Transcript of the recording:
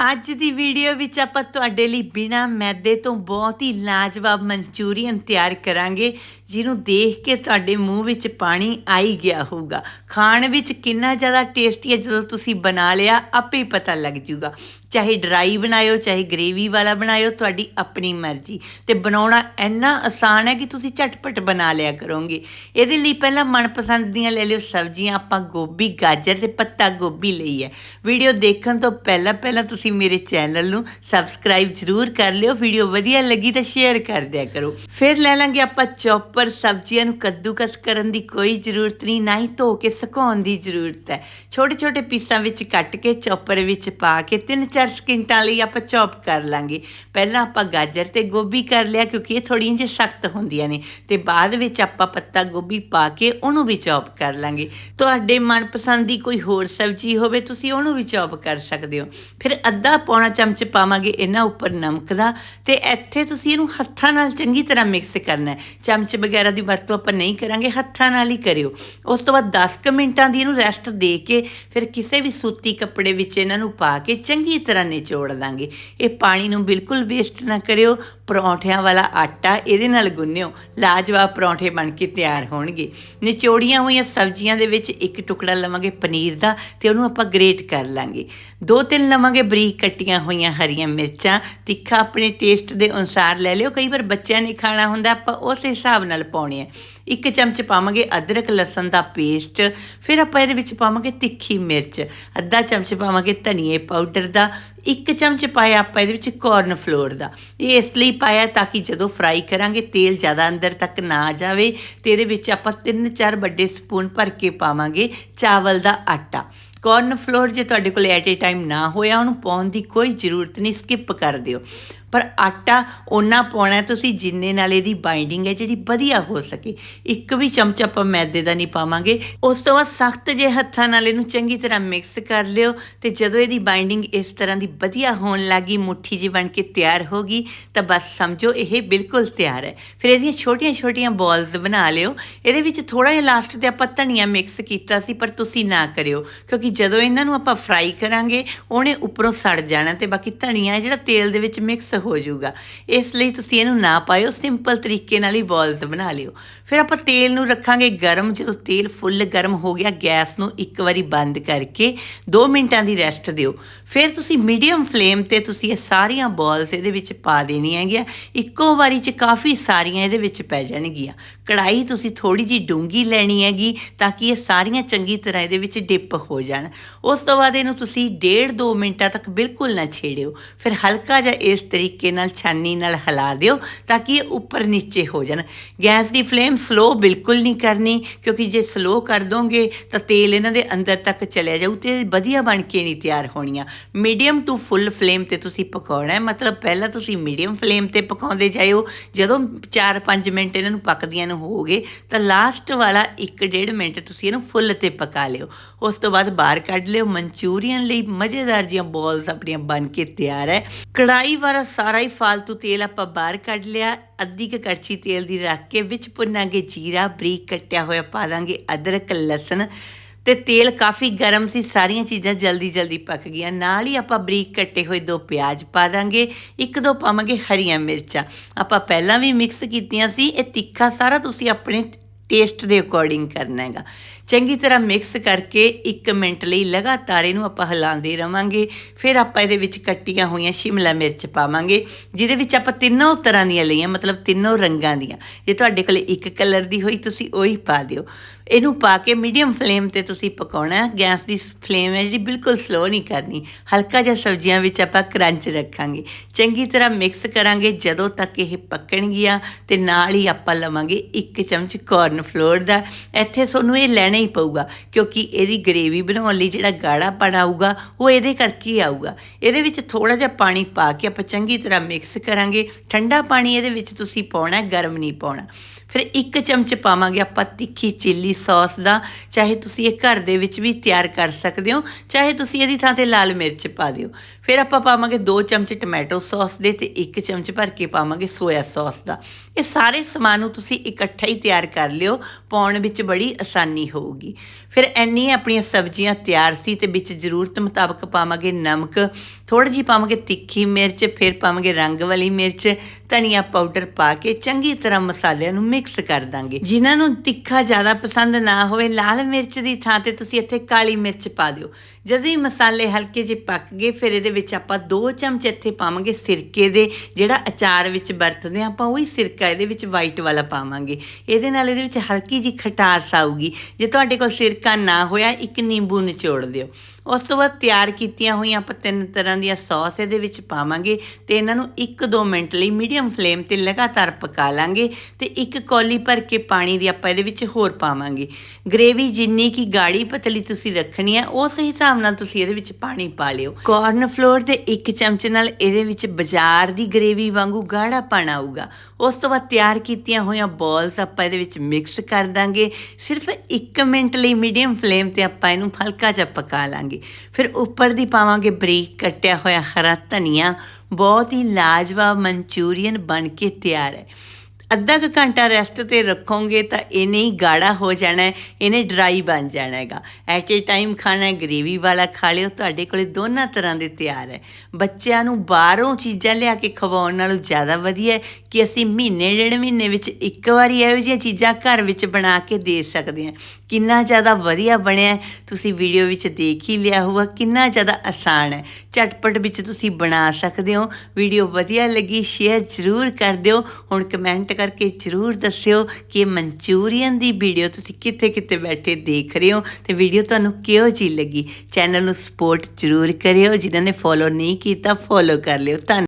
ਅੱਜ ਦੀ ਵੀਡੀਓ ਵਿੱਚ ਆਪਾਂ ਤੁਹਾਡੇ ਲਈ ਬਿਨਾ ਮੈਦੇ ਤੋਂ ਬਹੁਤ ਹੀ ਲਾਜਵਾਬ ਮਨਚੂਰੀਅਨ ਤਿਆਰ ਕਰਾਂਗੇ, ਜਿਹਨੂੰ ਦੇਖ ਕੇ ਤੁਹਾਡੇ ਮੂੰਹ ਵਿੱਚ ਪਾਣੀ ਆਈ ਗਿਆ ਹੋਊਗਾ। ਖਾਣ ਵਿੱਚ ਕਿੰਨਾ ਜ਼ਿਆਦਾ ਟੇਸਟੀ ਹੈ ਜਦੋਂ ਤੁਸੀਂ ਬਣਾ ਲਿਆ, ਆਪੇ ਹੀ ਪਤਾ ਲੱਗ ਜੂਗਾ। ਚਾਹੇ ਡਰਾਈ ਬਣਾਇਓ, ਚਾਹੇ ਗ੍ਰੇਵੀ ਵਾਲਾ ਬਣਾਇਓ, ਤੁਹਾਡੀ ਆਪਣੀ ਮਰਜ਼ੀ। ਤੇ ਬਣਾਉਣਾ ਇੰਨਾ ਆਸਾਨ ਹੈ ਕਿ ਤੁਸੀਂ ਝਟਪਟ ਬਣਾ ਲਿਆ ਕਰੋਗੇ। ਇਹਦੇ ਲਈ ਪਹਿਲਾਂ ਮਨਪਸੰਦ ਦੀਆਂ ਲੈ ਲਿਓ ਸਬਜ਼ੀਆਂ, ਆਪਾਂ ਗੋਭੀ, ਗਾਜਰ ਤੇ ਪੱਤਾ ਗੋਭੀ ਲਈ ਹੈ। ਵੀਡੀਓ ਦੇਖਣ ਤੋਂ ਪਹਿਲਾਂ ਪਹਿਲਾਂ ਤੁਸੀਂ ਮੇਰੇ ਚੈਨਲ ਨੂੰ ਸਬਸਕ੍ਰਾਈਬ ਜ਼ਰੂਰ ਕਰ ਲਿਓ। ਵੀਡੀਓ ਵਧੀਆ ਲੱਗੀ ਤਾਂ ਸ਼ੇਅਰ ਕਰ ਦਿਆ ਕਰੋ। ਫਿਰ ਲੈ ਲਾਂਗੇ ਆਪਾਂ ਚੌਪਰ। ਸਬਜ਼ੀਆਂ ਨੂੰ ਕੱਦੂਕਸ ਕਰਨ ਦੀ ਕੋਈ ਜ਼ਰੂਰਤ ਨਹੀਂ, ਨਾ ਹੀ ਧੋ ਕੇ ਸੁਕਾਉਣ ਦੀ ਜ਼ਰੂਰਤ ਹੈ। ਛੋਟੇ ਛੋਟੇ ਪੀਸਾਂ ਵਿੱਚ ਕੱਟ ਕੇ, ਚੌਪਰ ਵਿੱਚ ਪਾ ਕੇ 4 ਸਕਿੰਟਾਂ ਲਈ ਆਪਾਂ ਚੌਪ ਕਰ ਲਾਂਗੇ। ਪਹਿਲਾਂ ਆਪਾਂ ਗਾਜਰ ਤੇ ਗੋਭੀ ਕਰ ਲਿਆ ਕਿਉਂਕਿ ਇਹ ਥੋੜੀਆਂ ਜਿਹੀ ਸਖਤ ਹੁੰਦੀਆਂ ਨੇ। ਤੇ ਬਾਅਦ ਵਿੱਚ ਆਪਾਂ ਪੱਤਾ ਗੋਭੀ ਪਾ ਕੇ ਉਹਨੂੰ ਵੀ ਚੌਪ ਕਰ ਲਾਂਗੇ। ਤੁਹਾਡੇ ਮਨਪਸੰਦ ਦੀ ਕੋਈ ਹੋਰ ਸਬਜ਼ੀ ਹੋਵੇ, ਤੁਸੀਂ ਉਹਨੂੰ ਵੀ ਚੌਪ ਕਰ ਸਕਦੇ ਹੋ। ਫਿਰ ਅੱਧਾ ਪੌਣਾ ਚਮਚ ਪਾਵਾਂਗੇ ਇਹਨਾਂ ਉੱਪਰ ਨਮਕ ਦਾ ਤੇ ਇੱਥੇ ਤੁਸੀਂ ਇਹਨੂੰ ਹੱਥਾਂ ਨਾਲ ਚੰਗੀ ਤਰ੍ਹਾਂ ਮਿਕਸ ਕਰਨਾ ਹੈ। ਚਮਚ ਵਗੈਰਾ ਦੀ ਵਰਤੋਂ ਆਪਾਂ ਨਹੀਂ ਕਰਾਂਗੇ, ਹੱਥਾਂ ਨਾਲ ਹੀ ਕਰਿਓ। ਉਸ ਤੋਂ ਬਾਅਦ 10 ਕੁ ਮਿੰਟਾਂ ਦੀ ਇਹਨੂੰ ਰੈਸਟ ਦੇ ਕੇ ਫਿਰ ਕਿਸੇ ਵੀ ਸੂਤੀ ਕੱਪੜੇ ਵਿੱਚ ਇਹਨਾਂ ਨੂੰ ਪਾ ਕੇ ਚੰਗੀ ਤਰ੍ਹਾਂ ਨਿਚੋੜ ਦਾਂਗੇ। ਇਹ ਪਾਣੀ ਨੂੰ ਬਿਲਕੁਲ ਵੇਸਟ ਨਾ ਕਰਿਓ। ਪਰੌਂਠਿਆਂ ਵਾਲਾ ਆਟਾ ਇਹਦੇ ਨਾਲ ਗੁੰਨਿਓ। ਲਾਜਵਾਬ ਪਰੌਂਠੇ ਬਣ ਕੇ ਤਿਆਰ ਹੋਣਗੇ। ਨਿਚੋੜੀਆਂ ਹੋਈਆਂ ਸਬਜ਼ੀਆਂ ਦੇ ਵਿੱਚ ਇੱਕ ਟੁਕੜਾ ਲਵਾਂਗੇ ਪਨੀਰ ਦਾ ਤੇ ਉਹਨੂੰ ਆਪਾਂ ਗ੍ਰੇਟ ਕਰ ਲਾਂਗੇ। ਦੋ ਤਿੰਨ ਲਵਾਂਗੇ ਬਰੀਕ ਕੱਟੀਆਂ ਹੋਈਆਂ ਹਰੀਆਂ ਮਿਰਚਾਂ। ਤਿੱਖਾ ਆਪਣੇ ਟੇਸਟ ਦੇ ਅਨੁਸਾਰ ਲੈ ਲਿਓ। ਕਈ ਵਾਰ ਬੱਚਿਆਂ ਨੇ ਖਾਣਾ ਹੁੰਦਾ, ਆਪਾਂ ਉਸ ਹਿਸਾਬ ਨਾਲ ਪਾਉਣੇ ਹੈ ਇੱਕ ਚਮਚ ਪਾਵਾਂਗੇ ਅਦਰਕ ਲਸਣ ਦਾ ਪੇਸਟ, ਫਿਰ ਆਪਾਂ ਇਹਦੇ ਵਿੱਚ ਪਾਵਾਂਗੇ ਤਿੱਖੀ ਮਿਰਚ, ਅੱਧਾ ਚਮਚ ਪਾਵਾਂਗੇ ਧਨੀਏ ਪਾਊਡਰ ਦਾ, ਇੱਕ ਚਮਚ ਪਾਇਆ ਆਪਾਂ ਇਹਦੇ ਵਿੱਚ ਕਾਰਨ ਫਲੋਰ ਦਾ। ਇਹ ਇਸ ਲਈ ਪਾਇਆ ਤਾਂ ਕਿ ਜਦੋਂ ਫਰਾਈ ਕਰਾਂਗੇ ਤੇਲ ਜ਼ਿਆਦਾ ਅੰਦਰ ਤੱਕ ਨਾ ਜਾਵੇ ਤੇ ਇਹਦੇ ਵਿੱਚ ਆਪਾਂ 3-4 ਵੱਡੇ ਸਪੂਨ ਭਰ ਕੇ ਪਾਵਾਂਗੇ ਚਾਵਲ ਦਾ ਆਟਾ। ਕੋਰਨ ਫਲੋਰ ਜੇ ਤੁਹਾਡੇ ਕੋਲ ਐਟ ਏ ਟਾਈਮ ਨਾ ਹੋਇਆ, ਉਹਨੂੰ ਪਾਉਣ ਦੀ ਕੋਈ ਜ਼ਰੂਰਤ ਨਹੀਂ ਸਕਿਪ ਕਰ ਦਿਓ। ਪਰ ਆਟਾ ਉਹਨਾਂ ਪਾਉਣਾ ਤੁਸੀਂ ਜਿੰਨੇ ਨਾਲ ਇਹਦੀ ਬਾਈਂਡਿੰਗ ਹੈ, ਜਿਹੜੀ ਵਧੀਆ ਹੋ ਸਕੇ। ਇੱਕ ਵੀ ਚਮਚ ਆਪਾਂ ਮੈਦੇ ਦਾ ਨਹੀਂ ਪਾਵਾਂਗੇ। ਉਸ ਤੋਂ ਬਾਅਦ ਸਖਤ ਜੇ ਹੱਥਾਂ ਨਾਲ ਇਹਨੂੰ ਚੰਗੀ ਤਰ੍ਹਾਂ ਮਿਕਸ ਕਰ ਲਿਓ ਤੇ ਜਦੋਂ ਇਹਦੀ ਬਾਈਂਡਿੰਗ ਇਸ ਤਰ੍ਹਾਂ ਦੀ ਵਧੀਆ ਹੋਣ ਲੱਗੀ, ਮੁੱਠੀ ਜੀ ਬਣ ਕੇ ਤਿਆਰ ਹੋ ਗਈ, ਤਾਂ ਬਸ ਸਮਝੋ ਇਹ ਬਿਲਕੁਲ ਤਿਆਰ ਹੈ। ਫਿਰ ਇਹਦੀਆਂ ਛੋਟੀਆਂ-ਛੋਟੀਆਂ ਬਾਲਸ ਬਣਾ ਲਿਓ। ਇਹਦੇ ਵਿੱਚ ਥੋੜਾ ਜਿਹਾ ਲਾਸਟ ਤੇ ਆਪਾਂ ਧਨੀਆ ਮਿਕਸ ਕੀਤਾ ਸੀ, ਪਰ ਤੁਸੀਂ ਨਾ ਕਰਿਓ, ਕਿਉਂਕਿ ਜਦੋਂ ਇਹਨਾਂ ਨੂੰ ਆਪਾਂ ਫਰਾਈ ਕਰਾਂਗੇ, ਉਹਨੇ ਉੱਪਰੋਂ ਸੜ ਜਾਣਾ ਤੇ ਬਾਕੀ ਧਨੀਆ ਜਿਹੜਾ ਤੇਲ ਦੇ ਵਿੱਚ ਮਿਕਸ ਹੋ ਜਾਊਗਾ ਇਸ ਲਈ ਤੁਸੀਂ ਇਹਨੂੰ ਨਾ ਪਾਇਓ, ਸਿੰਪਲ ਤਰੀਕੇ ਨਾਲ ਹੀ ਬਾਲਸ ਬਣਾ ਲਿਓ। ਫਿਰ ਆਪਾਂ ਤੇਲ ਨੂੰ ਰੱਖਾਂਗੇ ਗਰਮ। ਜਦੋਂ ਤੇਲ ਫੁੱਲ ਗਰਮ ਹੋ ਗਿਆ, ਗੈਸ ਨੂੰ ਇੱਕ ਵਾਰੀ ਬੰਦ ਕਰਕੇ 2 ਮਿੰਟਾਂ ਦੀ ਰੈਸਟ ਦਿਓ। ਫਿਰ ਤੁਸੀਂ ਮੀਡੀਅਮ ਫਲੇਮ ਤੇ ਤੁਸੀਂ ਇਹ ਸਾਰੀਆਂ ਬਾਲਸ ਇਹਦੇ ਵਿੱਚ ਪਾ ਦੇਣੀਆਂ ਹੈਗੀਆਂ। ਇੱਕੋ ਵਾਰੀ 'ਚ ਕਾਫੀ ਸਾਰੀਆਂ ਇਹਦੇ ਵਿੱਚ ਪੈ ਜਾਣਗੀਆਂ। ਕੜਾਈ ਤੁਸੀਂ ਥੋੜੀ ਜੀ ਡੂੰਗੀ ਲੈਣੀ ਹੈਗੀ ਤਾਂ ਕਿ ਇਹ ਸਾਰੀਆਂ ਚੰਗੀ ਤਰ੍ਹਾਂ ਇਹਦੇ ਵਿੱਚ ਡਿਪ ਹੋ ਜਾਣ। ਉਸ ਤੋਂ ਬਾਅਦ ਇਹਨੂੰ ਤੁਸੀਂ 1.5 2 ਮਿੰਟਾਂ ਤੱਕ ਬਿਲਕੁਲ ਨਾ ਛੇੜਿਓ। ਫਿਰ ਹਲਕਾ ਜਿਹਾ ਇਸ ਤਰੀਕੇ ਤਰੀਕੇ ਨਾਲ ਛਾਨੀ ਨਾਲ ਹਿਲਾ ਦਿਓ ਤਾਂ ਕਿ ਇਹ ਉੱਪਰ ਨੀਚੇ ਹੋ ਜਾਣ। ਗੈਸ ਦੀ ਫਲੇਮ ਸਲੋ ਬਿਲਕੁਲ ਨਹੀਂ ਕਰਨੀ, ਕਿਉਂਕਿ ਜੇ ਸਲੋ ਕਰ ਦੋਗੇ ਤਾਂ ਤੇਲ ਇਹਨਾਂ ਦੇ ਅੰਦਰ ਤੱਕ ਚਲਿਆ ਜਾਊ ਤੇ ਵਧੀਆ ਬਣ ਕੇ ਨਹੀਂ ਤਿਆਰ ਹੋਣੀਆਂ। ਮੀਡੀਅਮ ਟੂ ਫੁੱਲ ਫਲੇਮ ਤੇ ਤੁਸੀਂ ਪਕਾਉਣਾ ਹੈ। ਮਤਲਬ ਪਹਿਲਾਂ ਤੁਸੀਂ ਮੀਡੀਅਮ ਫਲੇਮ ਤੇ ਪਕਾਉਂਦੇ ਜਾਇਓ। ਜਦੋਂ 4-5 ਮਿੰਟ ਇਹਨਾਂ ਨੂੰ ਪੱਕਦੀਆਂ ਨੂੰ ਹੋਗੇ ਤਾਂ ਲਾਸਟ ਵਾਲਾ 1.5 ਮਿੰਟ ਤੁਸੀਂ ਇਹਨੂੰ ਫੁੱਲ ਤੇ ਪਕਾ ਲਿਓ। ਉਸ ਤੋਂ ਬਾਅਦ ਬਾਹਰ ਕੱਢ ਲਿਓ। ਮਨਚੂਰੀਅਨ ਲਈ ਮਜ਼ੇਦਾਰ ਜੀਆਂ ਬੋਲਸ ਆਪਣੀਆਂ ਬਣ ਕੇ ਤਿਆਰ ਹੈ। ਕੜਾਈ ਵਾਲਾ ਸਾਰਾ ਹੀ ਫालतू ਤੇਲ ਆਪਾਂ ਬਾਹਰ ਕੱਢ ਲਿਆ, ਅੱਧੀ ਕ ਕੜਛੀ ਤੇਲ ਦੀ ਰੱਖ ਕੇ ਵਿੱਚ ਭੁੰਨਾਂਗੇ ਜੀਰਾ, ਬਰੀਕ ਕੱਟਿਆ ਹੋਇਆ ਪਾ ਦਾਂਗੇ, ਅਦਰਕ, ਲਸਣ ਤੇ ਤੇਲ ਕਾਫੀ ਗਰਮ ਸੀ, ਸਾਰੀਆਂ ਚੀਜ਼ਾਂ ਜਲਦੀ ਜਲਦੀ ਪੱਕ ਗਈਆਂ। ਨਾਲ ਹੀ ਆਪਾਂ ਬਰੀਕ ਕੱਟੇ ਹੋਏ ਦੋ ਪਿਆਜ਼ ਪਾ ਦਾਂਗੇ, ਇੱਕ ਦੋ ਪਾਵਾਂਗੇ ਹਰੀਆਂ ਮਿਰਚਾਂ। ਆਪਾਂ ਪਹਿਲਾਂ ਵੀ ਮਿਕਸ ਕੀਤੀਆਂ ਸੀ, ਇਹ ਤਿੱਖਾ ਸਾਰਾ ਤੁਸੀਂ ਆਪਣੇ ਟੇਸਟ ਦੇ ਅਕੋਰਡਿੰਗ ਕਰਨਾ ਹੈਗਾ। ਚੰਗੀ ਤਰ੍ਹਾਂ ਮਿਕਸ ਕਰਕੇ 1 ਮਿੰਟ ਲਈ ਲਗਾਤਾਰ ਇਹਨੂੰ ਆਪਾਂ ਹਿਲਾਉਂਦੇ ਰਵਾਂਗੇ। ਫਿਰ ਆਪਾਂ ਇਹਦੇ ਵਿੱਚ ਕੱਟੀਆਂ ਹੋਈਆਂ ਸ਼ਿਮਲਾ ਮਿਰਚ ਪਾਵਾਂਗੇ, ਜਿਹਦੇ ਵਿੱਚ ਆਪਾਂ ਤਿੰਨੋਂ ਤਰ੍ਹਾਂ ਦੀਆਂ ਲਈਆਂ, ਮਤਲਬ ਤਿੰਨੋਂ ਰੰਗਾਂ ਦੀਆਂ। ਜੇ ਤੁਹਾਡੇ ਕੋਲ ਇੱਕ ਕਲਰ ਦੀ ਹੋਈ, ਤੁਸੀਂ ਉਹੀ ਪਾ ਦਿਓ। ਇਹਨੂੰ ਪਾ ਕੇ ਮੀਡੀਅਮ ਫਲੇਮ ਤੇ ਤੁਸੀਂ ਪਕਾਉਣਾ ਗੈਸ ਦੀ ਫਲੇਮ ਹੈ ਜਿਹੜੀ, ਬਿਲਕੁਲ ਸਲੋ ਨਹੀਂ ਕਰਨੀ। ਹਲਕਾ ਜਿਹਾ ਸਬਜ਼ੀਆਂ ਵਿੱਚ ਆਪਾਂ ਕਰੰਚ ਰੱਖਾਂਗੇ। ਚੰਗੀ ਤਰ੍ਹਾਂ ਮਿਕਸ ਕਰਾਂਗੇ, ਜਦੋਂ ਤੱਕ ਇਹ ਪੱਕਣਗੀਆਂ ਤੇ ਨਾਲ ਹੀ ਆਪਾਂ ਲਵਾਂਗੇ 1 ਚਮਚ ਕਾਰਨ ਫਲੋਰ ਦਾ, ਇੱਥੇ ਤੁਹਾਨੂੰ ਇਹ ਲੈਣਾ ਹੀ ਪਊਗਾ, ਕਿਉਂਕਿ ਇਹਦੀ ਗ੍ਰੇਵੀ ਬਣਾਉਣ ਲਈ ਜਿਹੜਾ ਗਾੜਾ ਪਾਣਾ ਆਊਗਾ, ਉਹ ਇਹਦੇ ਕਰਕੇ ਆਊਗਾ। ਇਹਦੇ ਵਿੱਚ ਥੋੜਾ ਜਿਹਾ ਪਾਣੀ ਪਾ ਕੇ ਆਪਾਂ ਚੰਗੀ ਤਰ੍ਹਾਂ ਮਿਕਸ ਕਰਾਂਗੇ। ਠੰਡਾ ਪਾਣੀ ਇਹਦੇ ਵਿੱਚ ਤੁਸੀਂ ਪਾਉਣਾ, ਗਰਮ ਨਹੀਂ ਪਾਉਣਾ। ਫਿਰ ਇੱਕ ਚਮਚ ਪਾਵਾਂਗੇ ਆਪਾਂ ਤਿੱਖੀ ਚਿੱਲੀ ਸੌਸ ਦਾ, ਚਾਹੇ ਤੁਸੀਂ ਇਹ ਘਰ ਦੇ ਵਿੱਚ ਵੀ ਤਿਆਰ ਕਰ ਸਕਦੇ ਹੋ, ਚਾਹੇ ਤੁਸੀਂ ਇਹਦੀ ਥਾਂ ਤੇ ਲਾਲ ਮਿਰਚ ਪਾ ਦਿਓ। ਫਿਰ ਆਪਾਂ ਪਾਵਾਂਗੇ 2 ਚਮਚ ਟੋਮੈਟੋ ਸੌਸ ਦੇ ਤੇ 1 ਚਮਚ ਭਰ ਕੇ ਪਾਵਾਂਗੇ ਸੋਇਆ ਸੌਸ ਦਾ। ਇਹ ਸਾਰੇ ਸਮਾਨ ਨੂੰ ਤੁਸੀਂ ਇਕੱਠਾ ਹੀ ਤਿਆਰ ਕਰ ਲਿਓ, ਪਾਉਣ ਵਿੱਚ ਬੜੀ ਆਸਾਨੀ ਹੋਊਗੀ। ਫਿਰ ਇੰਨੀ ਆਪਣੀਆਂ ਸਬਜ਼ੀਆਂ ਤਿਆਰ ਸੀ ਤੇ ਵਿੱਚ ਜ਼ਰੂਰਤ ਮੁਤਾਬਕ ਪਾਵਾਂਗੇ ਨਮਕ ਥੋੜੀ ਜਿਹੀ ਪਾਵਾਂਗੇ ਤਿੱਖੀ ਮਿਰਚ, ਫਿਰ ਪਾਵਾਂਗੇ ਰੰਗ ਵਾਲੀ ਮਿਰਚ, ਧਨੀਆ ਪਾਊਡਰ ਪਾ ਕੇ ਚੰਗੀ ਤਰ੍ਹਾਂ ਮਸਾਲਿਆਂ ਨੂੰ ਮਿਕਸ ਕਰ ਦਾਂਗੇ। ਜਿਨ੍ਹਾਂ ਨੂੰ ਤਿੱਖਾ ਜ਼ਿਆਦਾ ਪਸੰਦ ਨਾ ਹੋਵੇ, ਲਾਲ ਮਿਰਚ ਦੀ ਥਾਂ ਤੇ ਤੁਸੀਂ ਇੱਥੇ ਕਾਲੀ ਮਿਰਚ ਪਾ ਦਿਓ। ਜਦੋਂ ਹੀ ਮਸਾਲੇ ਹਲਕੇ ਜਿਹੇ ਪੱਕ ਗਏ, ਫਿਰ ਇਹਦੇ ਵਿੱਚ ਆਪਾਂ 2 ਚਮਚ ਇੱਥੇ ਪਾਵਾਂਗੇ ਸਿਰਕੇ ਦੇ, ਜਿਹੜਾ ਅਚਾਰ ਵਿੱਚ ਵਰਤਦੇ ਹਾਂ, ਆਪਾਂ ਉਹੀ ਸਿਰਕਾ ਇਹਦੇ ਵਿੱਚ ਵਾਈਟ ਵਾਲਾ ਪਾਵਾਂਗੇ। ਇਹਦੇ ਨਾਲ ਇਹਦੇ ਵਿੱਚ ਹਲਕੀ ਜਿਹੀ ਖਟਾਸ ਆਊਗੀ। ਜੇ ਤੁਹਾਡੇ ਕੋਲ ਸਿਰਕਾ ਨਾ ਹੋਇਆ, ਇੱਕ ਨਿੰਬੂ ਨਿਚੋੜ ਦਿਓ। ਉਸ ਤੋਂ ਬਾਅਦ ਤਿਆਰ ਕੀਤੀਆਂ ਹੋਈਆਂ ਆਪਾਂ ਤਿੰਨ ਤਰ੍ਹਾਂ ਦੀਆਂ ਸੌਸ ਇਹਦੇ ਵਿੱਚ ਪਾਵਾਂਗੇ ਤੇ ਇਹਨਾਂ ਨੂੰ 1-2 ਮਿੰਟ ਲਈ ਮੀਡੀਅਮ ਫਲੇਮ ਤੇ ਲਗਾਤਾਰ ਪਕਾ ਲਾਂਗੇ ਤੇ ਇੱਕ ਕੌਲੀ ਭਰ ਕੇ ਪਾਣੀ ਦੀ ਆਪਾਂ ਇਹਦੇ ਵਿੱਚ ਹੋਰ ਪਾਵਾਂਗੇ। ਗ੍ਰੇਵੀ ਜਿੰਨੀ ਕੀ ਗਾੜੀ ਪਤਲੀ ਤੁਸੀਂ ਰੱਖਣੀ ਹੈ ਉਸ ਹਿਸਾਬ ਨਾਲ ਤੁਸੀਂ ਇਹਦੇ ਵਿੱਚ ਪਾਣੀ ਪਾ ਲਿਓ। ਕਾਰਨ ਫਲੋਰ ਦੇ ਇੱਕ ਚਮਚ ਨਾਲ ਇਹਦੇ ਵਿੱਚ ਬਾਜ਼ਾਰ ਦੀ ਗ੍ਰੇਵੀ ਵਾਂਗੂ ਗਾੜਾ ਪਾਣਾ ਆਊਗਾ। ਉਸ ਤੋਂ ਬਾਅਦ ਤਿਆਰ ਕੀਤੀਆਂ ਹੋਈਆਂ ਬਾਲਸ ਆਪਾਂ ਇਹਦੇ ਵਿੱਚ ਮਿਕਸ ਕਰ ਦਾਂਗੇ। ਸਿਰਫ 1 ਮਿੰਟ ਲਈ ਮੀਡੀਅਮ ਫਲੇਮ ਤੇ ਆਪਾਂ ਇਹਨੂੰ ਹਲਕਾ ਜਿਹਾ ਪਕਾ ਲਾਂਗੇ। ਫਿਰ ਉੱਪਰ ਦੀ ਪਾਵਾਂਗੇ ਬਰੀਕ ਕੱਟਿਆ ਹੋਇਆ ਹਰਾ ਧਨੀਆ। ਬਹੁਤ ਹੀ ਲਾਜਵਾਬ ਮਨਚੂਰੀਅਨ ਬਣ ਕੇ ਤਿਆਰ ਹੈ। ਅੱਧਾ ਕੁ ਘੰਟਾ ਰੈਸਟ ਤੇ ਰੱਖੋਗੇ ਤਾਂ ਇਹਨੇ ਹੀ ਗਾੜਾ ਹੋ ਜਾਣਾ ਹੈ, ਇਹਨੇ ਡਰਾਈ ਬਣ ਜਾਣਾ ਹੈਗਾ। ਐਟ ਏ ਟਾਈਮ ਖਾਣਾ ਹੈ ਗ੍ਰੇਵੀ ਵਾਲਾ ਖਾ ਲਿਓ, ਤੁਹਾਡੇ ਕੋਲੇ ਦੋਨਾਂ ਤਰ੍ਹਾਂ ਦੇ ਤਿਆਰ ਹੈ। ਬੱਚਿਆਂ ਨੂੰ ਬਾਹਰੋਂ ਚੀਜ਼ਾਂ ਲਿਆ ਕੇ ਖਵਾਉਣ ਨਾਲੋਂ ਜ਼ਿਆਦਾ ਵਧੀਆ ਕਿ ਅਸੀਂ ਮਹੀਨੇ, ਡੇਢ ਮਹੀਨੇ ਵਿੱਚ ਇੱਕ ਵਾਰੀ ਇਹੋ ਜਿਹੀਆਂ ਚੀਜ਼ਾਂ ਘਰ ਵਿੱਚ ਬਣਾ ਕੇ ਦੇ ਸਕਦੇ ਹਾਂ। ਕਿੰਨਾ ਜ਼ਿਆਦਾ ਵਧੀਆ ਬਣਿਆ ਤੁਸੀਂ ਵੀਡੀਓ ਵਿੱਚ ਦੇਖ ਹੀ ਲਿਆ ਹੋਊਗਾ, ਕਿੰਨਾ ਜ਼ਿਆਦਾ ਆਸਾਨ ਹੈ। ਝਟਪਟ ਵਿੱਚ ਤੁਸੀਂ ਬਣਾ ਸਕਦੇ ਹੋ। ਵੀਡੀਓ ਵਧੀਆ ਲੱਗੀ ਸ਼ੇਅਰ ਜ਼ਰੂਰ ਕਰ ਦਿਓ। ਹੁਣ ਕਮੈਂਟ ਕਰਕੇ ਜ਼ਰੂਰ ਦੱਸਿਓ ਕਿ ਮਨਚੂਰੀਅਨ ਦੀ ਵੀਡੀਓ ਤੁਸੀਂ ਕਿੱਥੇ ਕਿੱਥੇ ਬੈਠੇ ਦੇਖ ਰਹੇ ਹੋ ਤੇ ਵੀਡੀਓ ਤੁਹਾਨੂੰ ਕਿਹੋ ਜਿਹੀ ਲੱਗੀ? ਚੈਨਲ ਨੂੰ ਸਪੋਰਟ ਜ਼ਰੂਰ ਕਰਿਓ, ਜਿਨ੍ਹਾਂ ਨੇ ਫੋਲੋ ਨਹੀਂ ਕੀਤਾ ਫੋਲੋ ਕਰ ਲਿਓ। ਧੰਨ